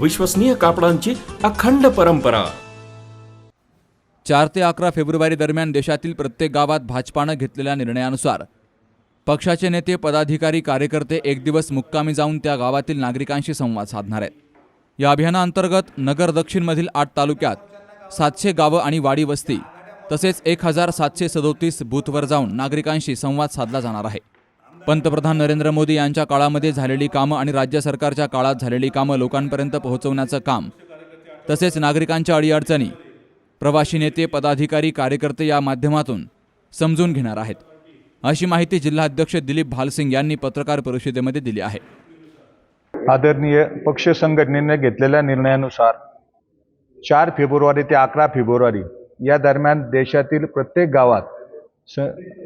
विश्वसनीय कापडांची अखंड परंपरा. चार ते अकरा फेब्रुवारी दरम्यान देशातील प्रत्येक गावात भाजपानं घेतलेल्या निर्णयानुसार पक्षाचे नेते पदाधिकारी कार्यकर्ते एक दिवस मुक्कामी जाऊन त्या गावातील नागरिकांशी संवाद साधणार आहेत. या अभियानाअंतर्गत नगर दक्षिणमधील आठ तालुक्यात सातशे गावं आणि वाडी वस्ती तसेच एक हजार सातशे सदोतीस बूथवर जाऊन नागरिकांशी संवाद साधला जाणार आहे. पंतप्रधान नरेंद्र मोदी यांच्या काळामध्ये झालेली कामं आणि राज्य सरकारच्या काळात झालेली कामं लोकांपर्यंत पोहोचवण्याचं काम तसेच नागरिकांच्या अडीअडचणी प्रवासी नेते पदाधिकारी कार्यकर्ते या माध्यमातून समजून घेणार आहेत. अशी माहिती जिल्हाध्यक्ष दिलीप भालसिंग यांनी पत्रकार परिषदेमध्ये दिली आहे. आदरणीय पक्ष संघटनेने घेतलेल्या निर्णयानुसार चार फेब्रुवारी ते अकरा फेब्रुवारी या दरम्यान देशातील प्रत्येक गावात स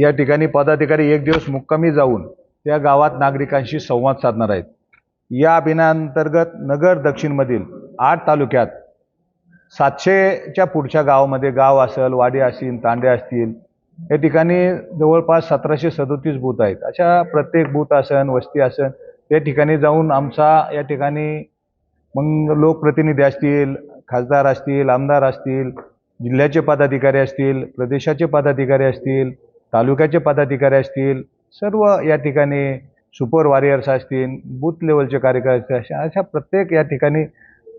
या ठिकाणी पदाधिकारी एक दिवस मुक्कामी जाऊन त्या गावात नागरिकांशी संवाद साधणार आहेत. या अभियानांतर्गत नगर दक्षिणमधील आठ तालुक्यात सातशेच्या पुढच्या गावामध्ये गाव असेल वाडी असतील तांडे असतील या ठिकाणी जवळपास सतराशे सदोतीस बूथ आहेत. अशा प्रत्येक बूथ असन वस्ती असन या ठिकाणी जाऊन आमचा या ठिकाणी मग लोकप्रतिनिधी असतील खासदार असतील आमदार असतील जिल्ह्याचे पदाधिकारी असतील प्रदेशाचे पदाधिकारी असतील तालुक्याचे पदाधिकारी असतील सर्व या ठिकाणी सुपर वॉरियर्स असतील बूथ लेवलचे कार्यकर्ते अशा अशा प्रत्येक या ठिकाणी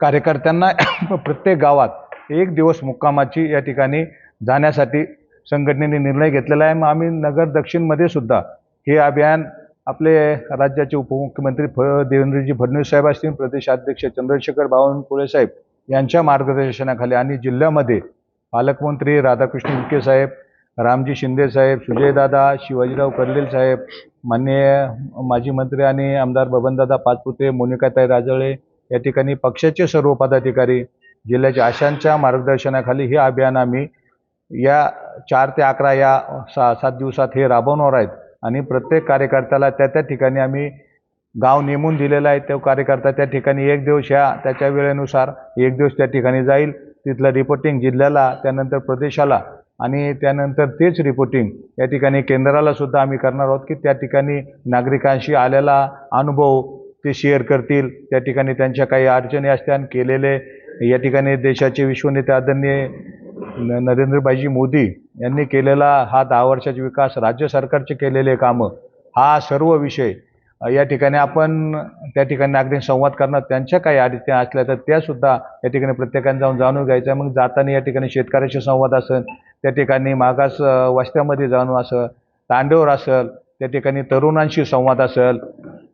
कार्यकर्त्यांना प्रत्येक गावात एक दिवस मुक्कामाची या ठिकाणी जाण्यासाठी संघटनेने निर्णय घेतलेला आहे. मग आम्ही नगर दक्षिणमध्ये सुद्धा हे अभियान आपले राज्याचे उपमुख्यमंत्री फ देवेंद्रजी फडणवीस साहेब असतील प्रदेशाध्यक्ष चंद्रशेखर बावनकुळे साहेब यांच्या मार्गदर्शनाखाली आणि जिल्ह्यामध्ये पालकमंत्री राधाकृष्ण विखे साहेब रामजी शिंदे साहेब सुजयदादा शिवाजीराव कर्लेल साहेब माननीय माजी मंत्री आणि आमदार बबनदादा पाचपुते मोनिकाताई राजळे या ठिकाणी पक्षाचे सर्व पदाधिकारी जिल्ह्याच्या आशांच्या मार्गदर्शनाखाली हे अभियान आम्ही या चार ते अकरा या सा सात दिवसात हे राबवणार आहेत. आणि प्रत्येक कार्यकर्त्याला त्या त्या ठिकाणी आम्ही गाव नेमून दिलेलं आहे. तो कार्यकर्ता त्या ठिकाणी एक दिवस ह्या त्याच्या वेळेनुसार एक दिवस त्या ठिकाणी जाईल. तिथलं रिपोर्टिंग जिल्ह्याला त्यानंतर प्रदेशाला आणि त्यानंतर तेच रिपोर्टिंग या ठिकाणी केंद्राला सुद्धा आम्ही करणार आहोत की त्या ठिकाणी नागरिकांशी आलेला अनुभव ते शेअर करतील. त्या ठिकाणी त्यांच्या काही अडचणी असत्या केलेले या ठिकाणी देशाचे विश्वनेते आदरणीय नरेंद्रभाईजी मोदी यांनी केलेला हा दहा वर्षाचा विकास राज्य सरकारचे केलेले कामं हा सर्व विषय या ठिकाणी आपण त्या ठिकाणी नागरिक संवाद करणार. त्यांच्या काही अडचणी असल्या तर त्या सुद्धा या ठिकाणी प्रत्येकाने जाऊन जाणून घ्यायचं. मग जाताना या ठिकाणी शेतकऱ्याशी संवाद असेल त्या ठिकाणी मागास वस्त्यामध्ये जाणून असेल तांडवर असेल त्या ठिकाणी तरुणांशी संवाद असेल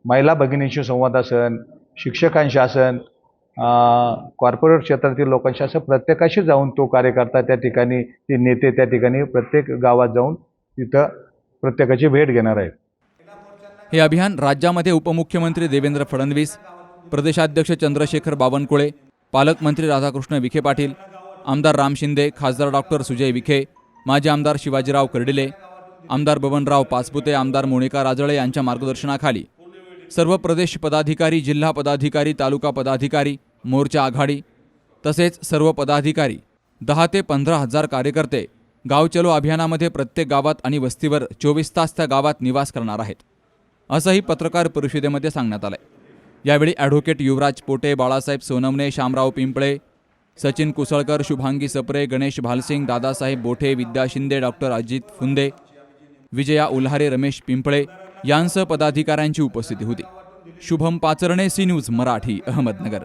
महिला भगिनींशी संवाद असेल शिक्षकांशी असेल कॉर्पोरेट क्षेत्रातील लोकांशी असं प्रत्येकाशी जाऊन तो कार्यकर्ता त्या ठिकाणी ते नेते त्या ठिकाणी प्रत्येक गावात जाऊन तिथं प्रत्येकाची भेट घेणार आहेत. हे अभियान राज्यामध्ये उपमुख्यमंत्री देवेंद्र फडणवीस प्रदेशाध्यक्ष चंद्रशेखर बावनकुळे पालकमंत्री राधाकृष्ण विखे पाटील आमदार राम शिंदे खासदार डॉक्टर सुजय विखे माजी आमदार शिवाजीराव कर्डिले आमदार बबनराव पाचपुते आमदार मोनिका राजळे यांच्या मार्गदर्शनाखाली सर्व प्रदेश पदाधिकारी जिल्हा पदाधिकारी तालुका पदाधिकारी मोर्चा आघाडी तसेच सर्व पदाधिकारी दहा ते पंधरा हजार कार्यकर्ते गाव चलो अभियानामध्ये प्रत्येक गावात आणि वस्तीवर चोवीस तास त्या गावात निवास करणार आहेत. असंही पत्रकार परिषदेमध्ये सांगण्यात आलंय. यावेळी ॲडव्होकेट युवराज पोटे बाळासाहेब सोनमने शामराव पिंपळे सचिन कुसळकर शुभांगी सप्रे गणेश भालसिंग दादासाहेब बोठे विद्या शिंदे डॉक्टर अजित फुंदे विजया उल्हारे रमेश पिंपळे यांसह पदाधिकाऱ्यांची उपस्थिती होती. Shubham Pacharne C news Marathi Ahmednagar.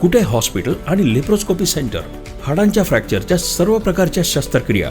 Kute hospital आणि लेप्रोस्कोपी सेंटर? हाडांच्या फ्रॅक्चरच्या सर्व प्रकारच्या शस्त्रक्रिया.